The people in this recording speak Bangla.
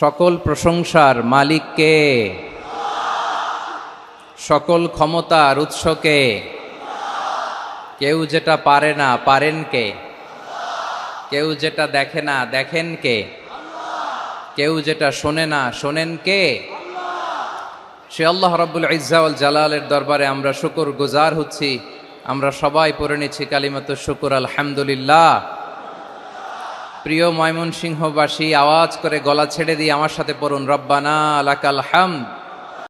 সকল প্রশংসার মালিককে সকল ক্ষমতার উৎসকে কেউ যেটা পারে না পারেন কে? কেউ যেটা দেখে না দেখেন কে? কেউ যেটা শোনে না শোনেন কে? সে আল্লাহ রাব্বুল ইজ্জাউল জালালের দরবারে আমরা শুকুর গুজার হচ্ছি। আমরা সবাই পড়ে নিচ্ছি কালিমাত শুকুর, আলহামদুলিল্লাহ। প্রিয় ময়মনসিংহবাসী আওয়াজ করে গলা ছেড়ে দিয়ে আমার সাথে পড়ুন রব্বানা আলাকাল হামদ।